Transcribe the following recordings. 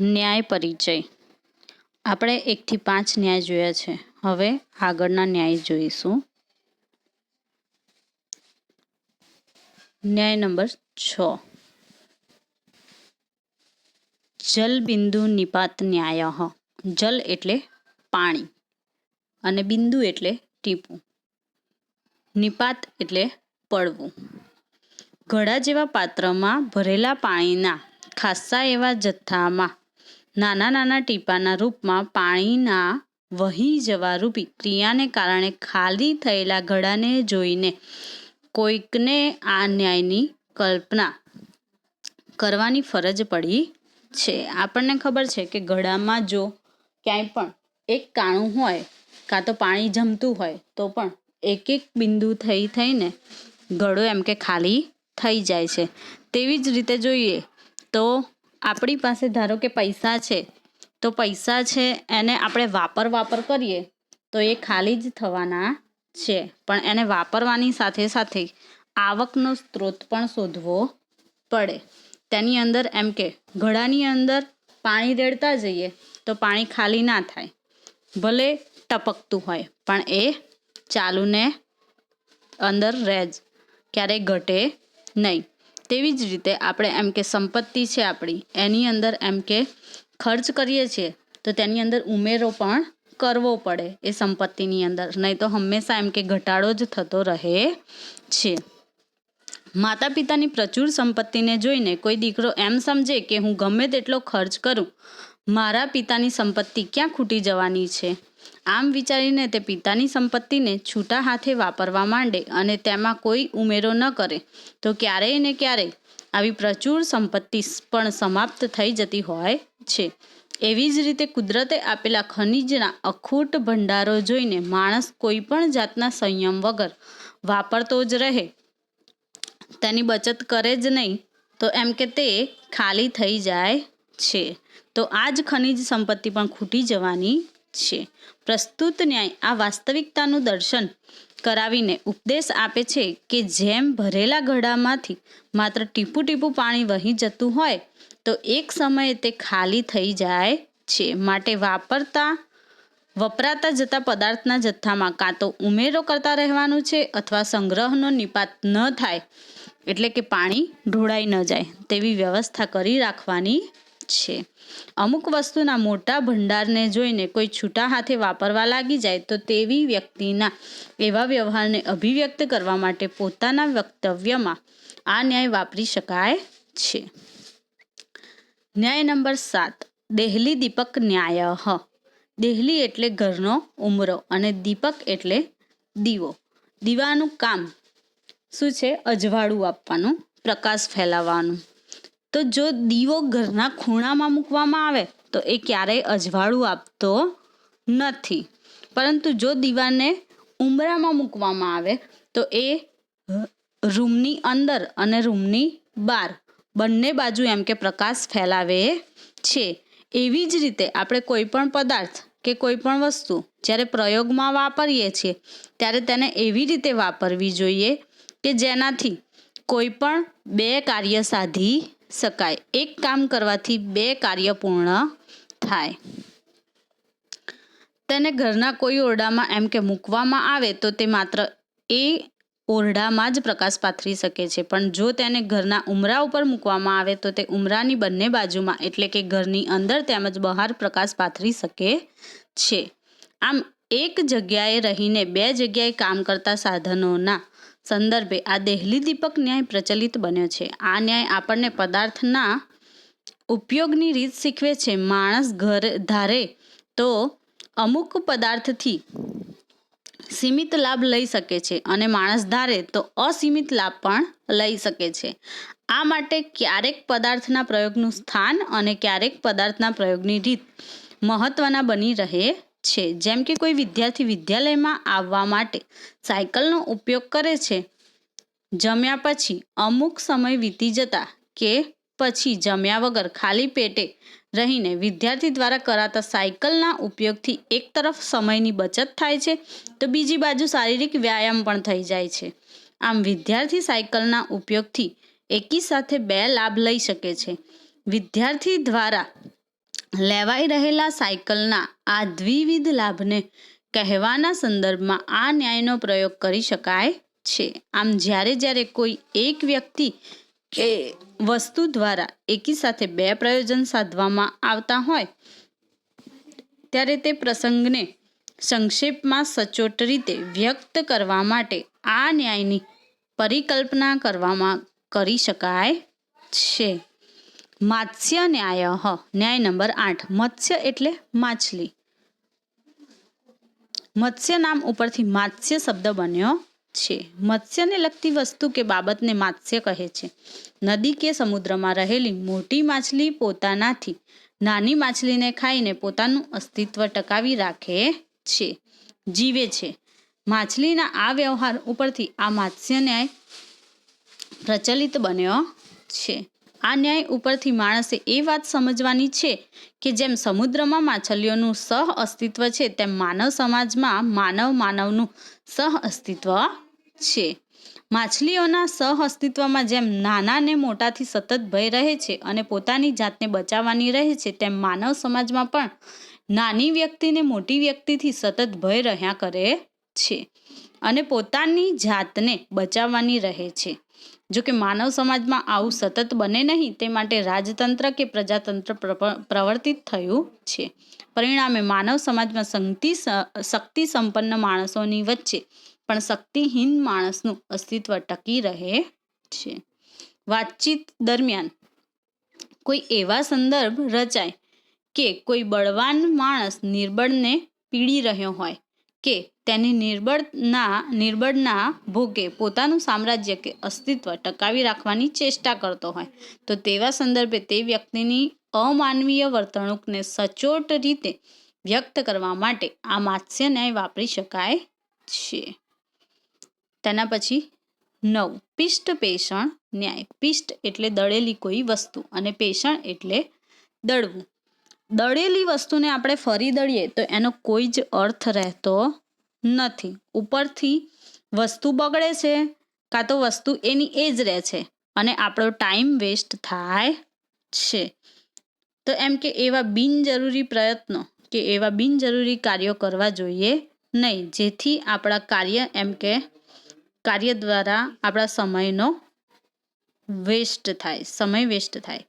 ન્યાય પરિચય. આપણે એકથી પાંચ ન્યાય જોયા છે. હવે આગળના ન્યાય જોઈશું. ન્યાય નંબર છ. જલબિંદુ નિપાત ન્યાય. જલ એટલે પાણી અને બિંદુ એટલે ટીપું. નિપાત એટલે પડવું. ઘડા જેવા પાત્રમાં ભરેલા પાણીના ખાસ્સા એવા જથ્થામાં નાના નાના ટીપાના રૂપમાં પાણીના વહી જવા રૂપી ક્રિયાને કારણે ખાલી થયેલા ઘડાને જોઈને કોઈકને આ ન્યાયની કલ્પના કરવાની ફરજ પડી છે. આપણને ખબર છે કે ઘડામાં જો ક્યાંય પણ એક કાણું હોય, કાં તો પાણી જમતું હોય, તો પણ એક એક બિંદુ થઈ થઈને ઘડો એમ કે ખાલી થઈ જાય છે. તેવી જ રીતે જોઈએ તો આપણી પાસે ધારો કે પૈસા છે, તો પૈસા છે એને આપણે વાપર વાપર કરીએ, તો એ ખાલી જ થવાના છે. પણ એને વાપરવાની સાથે સાથે આવકનો સ્ત્રોત પણ શોધવો પડે. તેની અંદર એમ કે, ઘડાની અંદર પાણી રેડતા જઈએ, તો પાણી ખાલી ના થાય. ભલે ટપકતું હોય, પણ એ ચાલુને અંદર રહે જ. ક્યારેય ઘટે નહીં. તેવી જ રીતે આપણે એમ કે સંપત્તિ છે આપણી, એની અંદર એમ કે ખર્ચ કરીએ છીએ, તો તેની અંદર ઉમેરો પણ કરવો પડે એ સંપત્તિની અંદર. નહીં તો હંમેશા એમ કે ઘટાડો જ થતો રહે છે. માતા પિતાની પ્રચુર સંપત્તિને જોઈને કોઈ દીકરો એમ સમજે કે હું ગમે તેટલો ખર્ચ કરું, મારા પિતાની સંપત્તિ ક્યાં ખૂટી જવાની છે? આમ વિચારીને તે પિતાની સંપત્તિને છૂટા હાથે વાપરવા માંડે અને તેમાં કોઈ ઉમેરો ન કરે, તો ક્યારેય ને ક્યારેય આવી પ્રચુર સંપત્તિ પણ સમાપ્ત થઈ જતી હોય છે. એવી જ રીતે કુદરતે આપેલા ખનિજના અખૂટ ભંડારો જોઈને માણસ કોઈ પણ જાતના સંયમ વગર વાપરતો જ રહે. તેની બચત કરે જ નહીં, તો એમ કે તે ખાલી થઈ જાય છે. તો આ જ ખનિજ સંપત્તિ પણ ખૂટી જવાની છે. પ્રસ્તુત ન્યાય આ વાસ્તવિકતાનું દર્શન કરાવીને ઉપદેશ આપે છે કે જેમ ભરેલા ઘડામાંથી માત્ર ટીપું ટીપું પાણી વહી જતું હોય, તો એક સમયે તે ખાલી થઈ જાય છે. માટે વાપરતા, વપરાતા જતા પદાર્થના જથ્થામાં કાં તો ઉમેરો કરતા રહેવાનું છે અથવા સંગ્રહનો નિપાત ન થાય, એટલે કે પાણી ઢોળાઈ ન જાય, તેવી વ્યવસ્થા કરી રાખવાની છે. અમુક વસ્તુના મોટા ભંડારને જોઈને કોઈ છૂટા હાથે વાપરવા લાગી જાય તો તેવી વ્યક્તિના એવા વ્યવહારને અભિવ્યક્ત કરવા માટે પોતાના વક્તવ્યમાં આ ન્યાય વાપરી શકાય છે. ન્યાય નંબર સાત. દેહલી દીપક ન્યાય. દેહલી એટલે ઘરનો ઉમરો અને દીપક એટલે દીવો. દીવાનું કામ શું છે? અજવાળું આપવાનું, પ્રકાશ ફેલાવવાનું. તો જો દીવો ઘરના ખૂણામાં મૂકવામાં આવે, તો એ ક્યારેય અજવાળું આપતો નથી. પરંતુ જો દીવાને ઉંબરામાં મૂકવામાં આવે, તો એ રૂમની અંદર અને રૂમની બહાર, બંને બાજુ એમ કે પ્રકાશ ફેલાવે છે. એવી જ રીતે આપણે કોઈ પણ પદાર્થ કે કોઈ પણ વસ્તુ જ્યારે પ્રયોગમાં વાપરીએ છીએ, ત્યારે તેને એવી રીતે વાપરવી જોઈએ કે જેનાથી કોઈ પણ બે કાર્ય સાધી શકાય. એક કામ કરવાથી બે કાર્ય પૂર્ણ થાય. તેને ઘરના કોઈ ઓરડામાં એમ કે મૂકવામાં આવે તો તે માત્ર એ ઓરડામાં જ પ્રકાશ પાથરી શકે છે. પણ જો તેને ઘરના ઉમરા ઉપર મૂકવામાં આવે તો તે ઉમરાની બંને બાજુમાં, એટલે કે ઘરની અંદર તેમજ બહાર પ્રકાશ પાથરી શકે છે. આમ એક જગ્યાએ રહીને બે જગ્યાએ કામ કરતા સાધનોના સંદર્ભે આ દેહલી દીપક ન્યાય પ્રચલિત બન્યો છે. આ ન્યાય આપણને પદાર્થના ઉપયોગની રીત શીખવે છે. માણસ ઘર ધારે તો અમુક પદાર્થથી સીમિત લાભ લઈ શકે છે અને માણસ ધારે તો અસીમિત લાભ પણ લઈ શકે છે. આ માટે ક્યારેક પદાર્થના પ્રયોગનું સ્થાન અને ક્યારેક પદાર્થના પ્રયોગની રીત મહત્વના બની રહે છે. જેમ કે કોઈ વિદ્યાર્થી વિદ્યાલયમાં આવવા માટે સાયકલનો ઉપયોગ કરે છે. જમ્યા પછી અમુક સમય વીતી જતા કે પછી જમ્યા વગર ખાલી પેટે રહીને વિદ્યાર્થી દ્વારા કરાતા સાયકલના ઉપયોગથી એક તરફ સમયની બચત થાય છે, તો બીજી બાજુ શારીરિક વ્યાયામ પણ થઈ જાય છે. આમ વિદ્યાર્થી સાયકલના ઉપયોગથી એકી સાથે બે લાભ લઈ શકે છે. વિદ્યાર્થી દ્વારા લેવાઈ રહેલા સાયકલના આ દ્વિવિધ લાભને કહેવાના સંદર્ભમાં આ ન્યાયનો પ્રયોગ કરી શકાય છે. આમ, જ્યારે જ્યારે કોઈ એક વ્યક્તિ કે વસ્તુ દ્વારા એકી સાથે બે પ્રયોજન સાધવામાં આવતા હોય, ત્યારે તે પ્રસંગને સંક્ષેપમાં સચોટ રીતે વ્યક્ત કરવા માટે આ ન્યાયની પરિકલ્પના કરવામાં કરી શકાય છે. માત્સ્ય ન્યાય ન્યાય નંબર આઠ. મત્સ્ય એટલે માછલી. મત્સ્ય નામ ઉપરથી માત્સ્ય શબ્દ બન્યો છે. મત્સ્યને લગતી વસ્તુ કે બાબતને માત્સ્ય કહે છે. નદી કે સમુદ્રમાં રહેલી મોટી માછલી પોતાનાથી નાની માછલીને ખાઈને પોતાનું અસ્તિત્વ ટકાવી રાખે છે. જીવે છે. માછલીના આ વ્યવહાર ઉપરથી આ માત્સ્ય ન્યાય પ્રચલિત બન્યો છે. આ ન્યાય ઉપરથી માણસે એ વાત સમજવાની છે કે જેમ સમુદ્રમાં માછલીઓનું સહ અસ્તિત્વ છે, તેમ માનવ સમાજમાં માનવ માનવનું સહ અસ્તિત્વ છે. માછલીઓના સહ અસ્તિત્વમાં જેમ નાના ને મોટાથી સતત ભય રહે છે અને પોતાની જાતને બચાવવાની રહે છે, તેમ માનવ સમાજમાં પણ નાની વ્યક્તિને મોટી વ્યક્તિથી સતત ભય રહ્યા કરે છે અને પોતાની જાતને બચાવવાની રહે છે. જો કે માનવ સમાજમાં આવું સતત બને નહીં, તે માટે રાજતંત્ર કે પ્રજાતંત્ર પ્રવર્તિત થયું છે. પરિણામે માનવ સમાજમાં શક્તિ શક્તિ સંપન્ન માણસોની વચ્ચે પણ શક્તિહીન માણસનું અસ્તિત્વ ટકી રહે છે. વાતચીત દરમિયાન કોઈ એવા સંદર્ભ રચાય કે કોઈ બળવાન માણસ નિર્બળને પીડી રહ્યો હોય કે તેની નિર્બળના નિર્બળના ભોગે પોતાનું સામ્રાજ્ય કે અસ્તિત્વ ટકાવી રાખવાની ચેષ્ટા કરતો હોય. તો તેવા સંદર્ભે તે વ્યક્તિની અમાનવીય વર્તણૂકને સચોટ રીતે વ્યક્ત કરવા માટે આ માત્સ્ય ન્યાય વાપરી શકાય છે. તેના પછી, નવ. પિષ્ટ પેષણ ન્યાય. પિષ્ટ એટલે દળેલી કોઈ વસ્તુ અને પેષણ એટલે દળવું. દળેલી વસ્તુને આપણે ફરી દળીએ તો એનો કોઈ જ અર્થ રહેતો નથી. ઉપરથી વસ્તુ બગડે છે, કાં તો વસ્તુ એની એ જ રહે છે અને આપણો ટાઈમ વેસ્ટ થાય છે. તો એમ કે એવા બિનજરૂરી પ્રયત્નો કે એવા બિનજરૂરી કાર્યો કરવા જોઈએ નહીં. જેથી આપણા કાર્ય એમ કે કાર્ય દ્વારા આપણા સમયનો વેસ્ટ થાય, સમય વેસ્ટ થાય.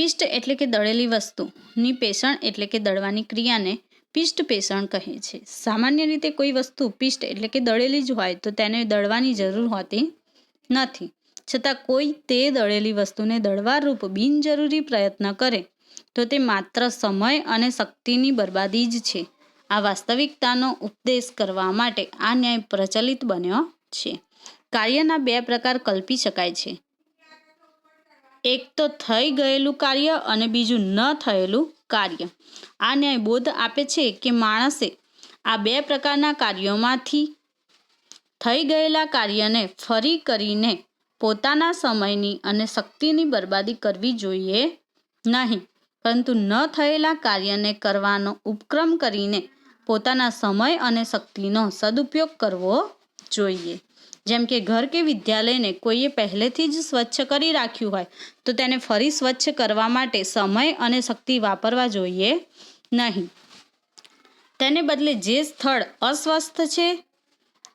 પિષ્ટ એટલે કે દળેલી વસ્તુની પેષણ એટલે કે દળવાની ક્રિયાને પિષ્ટ પેષણ કહે છે. સામાન્ય રીતે કોઈ વસ્તુ પિષ્ટ એટલે કે દળેલી જ હોય તો તેને દળવાની જરૂર હોતી નથી. છતાં કોઈ તે દળેલી વસ્તુને દળવારૂપ બિનજરૂરી પ્રયત્ન કરે તો તે માત્ર સમય અને શક્તિની બરબાદી જ છે. આ વાસ્તવિકતાનો ઉપદેશ કરવા માટે આ ન્યાય પ્રચલિત બન્યો છે. કાર્યના બે પ્રકાર કલ્પી શકાય છે. એક તો થઈ ગયેલું કાર્ય અને બીજું ન થયેલું કાર્ય. આ ન્યાય બોધ આપે છે કે માણસે આ બે પ્રકારના કાર્યોમાંથી થઈ ગયેલા કાર્યને ફરી કરીને પોતાના સમયની અને શક્તિની બરબાદી કરવી જોઈએ નહીં. પરંતુ ન થયેલા કાર્યને કરવાનો ઉપક્રમ કરીને પોતાના સમય અને શક્તિનો સદુપયોગ કરવો જોઈએ. જેમ કે ઘર કે વિદ્યાલયને કોઈએ પહેલેથી જ સ્વચ્છ કરી રાખ્યું હોય, તો તેને ફરી સ્વચ્છ કરવા માટે સમય અને શક્તિ વાપરવા જોઈએ નહીં. તેને બદલે જે સ્થળ અસ્વસ્થ છે,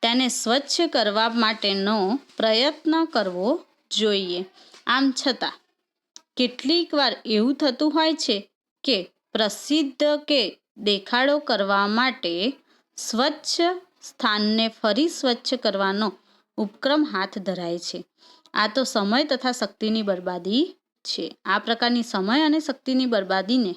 તેને સ્વચ્છ કરવા માટેનો પ્રયત્ન કરવો જોઈએ. આમ છતાં, કેટલીક વાર એવું થતું હોય છે કે પ્રસિદ્ધ કે દેખાડો કરવા માટે સ્વચ્છ સ્થાનને ફરી સ્વચ્છ કરવાનો ઉપક્રમ હાથ ધરાય છે. આ તો સમય તથા શક્તિની બરબાદી છે. આ પ્રકારની સમય અને શક્તિની બરબાદીને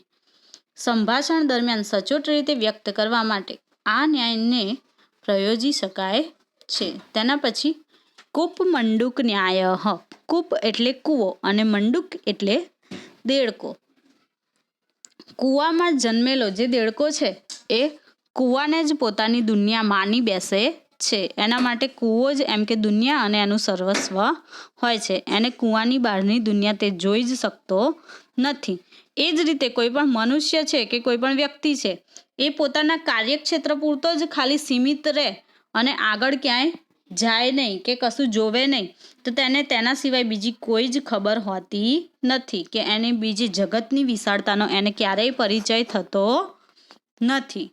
સંભાષણ દરમિયાન સચોટ રીતે વ્યક્ત કરવા માટે આ ન્યાયને પ્રયોજી શકાય છે. તેના પછી, કૂપ મંડુક ન્યાય કૂપ એટલે કૂવો અને મંડુક એટલે દેડકો. કૂવામાં જન્મેલો જે દેડકો છે, એ કૂવાને જ પોતાની દુનિયા માની બેસે છે. એના માટે કૂવો જ એમ કે દુનિયા અને એનું સર્વસ્વ હોય છે. એને કૂવાની બહારની દુનિયા તે જોઈ જ શકતો નથી. એ જ રીતે કોઈ પણ મનુષ્ય છે કે કોઈ પણ વ્યક્તિ છે, એ પોતાના કાર્યક્ષેત્ર પૂરતો જ ખાલી સીમિત રહે અને આગળ ક્યાંય જાય નહીં કે કશું જોવે નહીં, તો તેને તેના સિવાય બીજી કોઈ જ ખબર હોતી નથી કે એની બીજી જગતની વિશાળતાનો એને ક્યારેય પરિચય થતો નથી.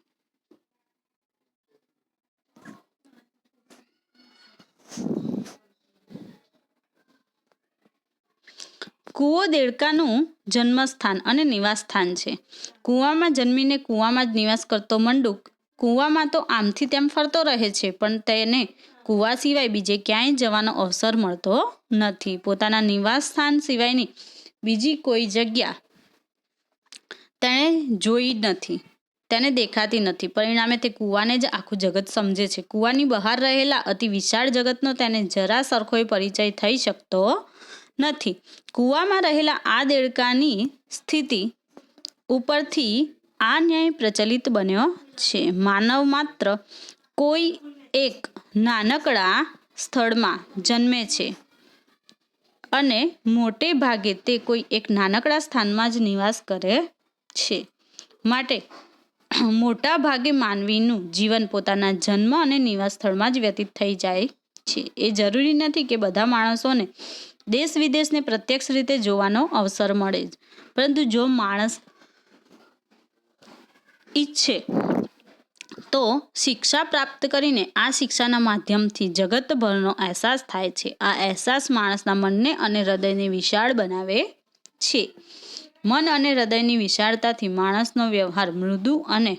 કૂવો દેડકાનું જન્મસ્થાન અને નિવાસસ્થાન છે. કૂવામાં જન્મીને કૂવામાં જ નિવાસ કરતો મંડુક, કૂવામાં તો આમથી તેમ ફરતો રહે છે, પણ તેને કૂવા સિવાય બીજે ક્યાંય જવાનો અવસર મળતો નથી. પોતાના નિવાસ સ્થાન સિવાયની બીજી કોઈ જગ્યા તેણે જોઈ નથી. તેને દેખાતી નથી. પરિણામે તે કૂવાને જ આખું જગત સમજે છે. કૂવાની બહાર રહેલા અતિ વિશાળ જગતનો તેને જરા સરખોય પરિચય થઈ શકતો નથી. કૂવામાં રહેલા આ દેડકાની સ્થિતિ ઉપરથી આ ન્યાય પ્રચલિત બન્યો છે. માનવ માત્ર કોઈ એક નાનકડા સ્થળમાં જન્મે છે અને મોટે ભાગે તે કોઈ એક નાનકડા સ્થાનમાં જ નિવાસ કરે છે. માટે મોટા ભાગે માનવીનું જીવન પોતાના જન્મ અને નિવાસ સ્થળમાં જ વ્યતીત થઈ જાય છે. એ જરૂરી નથી કે બધા માણસોને દેશ વિદેશને પ્રત્યક્ષ રીતે જોવાનો અવસર મળે પરંતુ જો માણસ ઈચ્છે તો શિક્ષા પ્રાપ્ત કરીને આ શિક્ષાના માધ્યમથી જગતભરનો અહેસાસ થાય છે. આ અહેસાસ માણસના મનને અને હૃદયને વિશાળ બનાવે છે. મન અને હૃદયની વિશાળતાથી માણસનો વ્યવહાર મૃદુ અને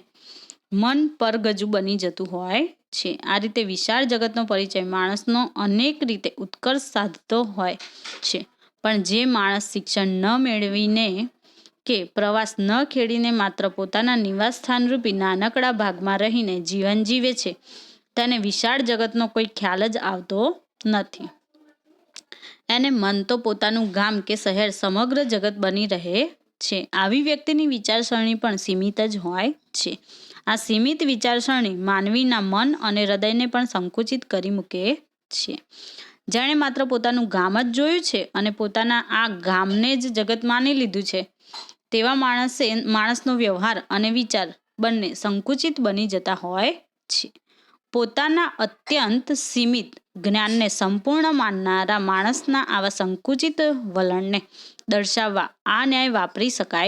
મન પરગજુ બની જતું હોય છે. આ રીતે વિશાળ જગતનો પરિચય માણસનો અનેક રીતે ઉત્કર્ષ સાધતો હોય છે. પણ જે માણસ શિક્ષણ ન મેળવીને કે પ્રવાસ ન ખેડીને માત્ર પોતાના નિવાસસ્થાન રૂપી નાનકડા ભાગમાં રહીને જીવન જીવે છે, તેને વિશાળ જગતનો કોઈ ખ્યાલ જ આવતો નથી. એને મન તો પોતાનું ગામ કે શહેર સમગ્ર જગત બની રહે છે. આવી વ્યક્તિની વિચારસરણી પણ સીમિત જ હોય છે. આ સીમિત વિચારસરણી માનવીના મન અને હૃદયને પણ સંકુચિત કરી મૂકે છે. જેણે માત્ર પોતાનું ગામ જ જોયું છે અને પોતાના આ ગામને જ જગત માની લીધું છે. તેવા માણસે, માણસનો વ્યવહાર અને વિચાર બંને સંકુચિત બની જતા હોય છે. પોતાના અત્યંત સીમિત જ્ઞાનને સંપૂર્ણ માનનારા માણસના આવા સંકુચિત વલણને દર્શાવવા આ ન્યાય વાપરી શકાય